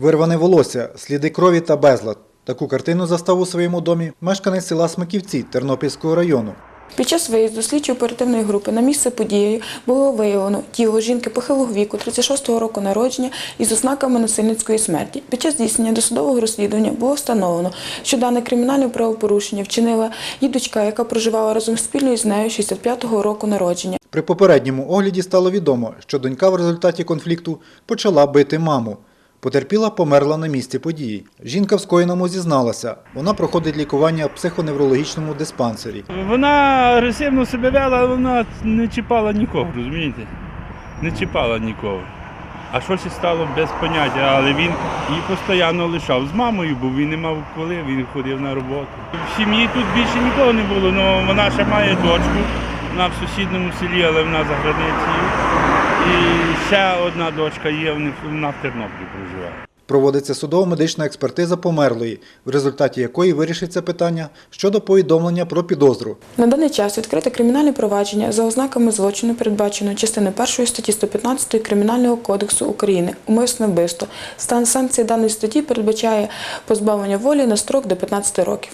Вирване волосся, сліди крові та безлад. Таку картину застав у своєму домі мешканець села Смиківці Тернопільського району. Під час виїзду слідчо-оперативної групи на місце події було виявлено тіло жінки похилого віку 36-го року народження із ознаками насильницької смерті. Під час здійснення досудового розслідування було встановлено, що дане кримінальне правопорушення вчинила її дочка, яка проживала разом спільно із нею 65-го року народження. При попередньому огляді стало відомо, що донька в результаті конфлікту почала бити маму. Потерпіла померла на місці події. Жінка в скоєному зізналася. Вона проходить лікування в психоневрологічному диспансері. Вона агресивно себе вела, вона не чіпала нікого, розумієте? Не чіпала нікого. А що ще стало без поняття, але він її постійно лишав з мамою, бо він не мав коли, він ходив на роботу. В сім'ї тут більше нікого не було, але вона ще має дочку, вона в сусідньому селі, але вона за границею. І ще одна дочка є, вона в Тернополі проживає. Проводиться судово-медична експертиза померлої, в результаті якої вирішиться питання щодо повідомлення про підозру. На даний час відкрите кримінальне провадження за ознаками злочину, передбаченого частиною 1 статті 115 Кримінального кодексу України умисне вбивство. Стан санкції даної статті передбачає позбавлення волі на строк до 15 років.